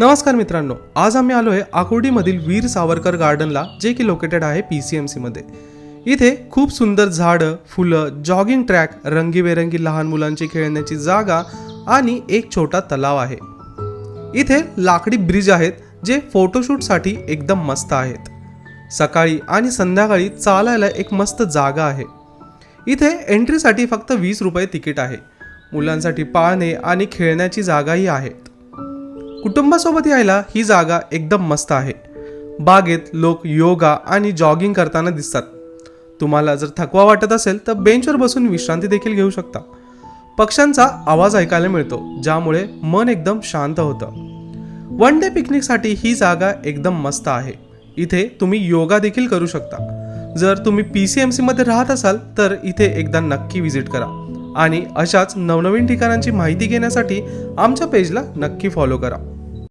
नमस्कार मित्रांनो आज आम्ही आलो आहे आकुर्डीमधील वीर सावरकर गार्डनला जे की लोकेटेड आहे पी सी एम सीमध्ये इथे खूप सुंदर झाडं फुलं जॉगिंग ट्रॅक रंगीबेरंगी लहान मुलांची खेळण्याची जागा आणि एक छोटा तलाव आहे. इथे लाकडी ब्रिज आहेत जे फोटोशूटसाठी एकदम मस्त आहेत. सकाळी आणि संध्याकाळी चालायला एक मस्त जागा आहे. इथे एंट्रीसाठी फक्त वीस रुपये तिकीट आहे. मुलांसाठी पाळणे आणि खेळण्याची जागाही आहेत. कुटुंबासोबत यायला ही जागा एकदम मस्त आहे. बागेत लोक योगा आणि जॉगिंग करताना दिसतात. तुम्हाला जर थकवा वाटत असेल तर बेंचवर बसून विश्रांती देखील घेऊ शकता. पक्ष्यांचा आवाज ऐकायला मिळतो ज्यामुळे मन एकदम शांत होतं. वन डे पिकनिकसाठी ही जागा एकदम मस्त आहे. इथे तुम्ही योगा देखील करू शकता. जर तुम्ही पी सी एम सीमध्ये राहत असाल तर इथे एकदा नक्की व्हिजिट करा. आणि अशाच नवनवीन ठिकाणांची माहिती घेण्यासाठी आमच्या पेजला नक्की फॉलो करा.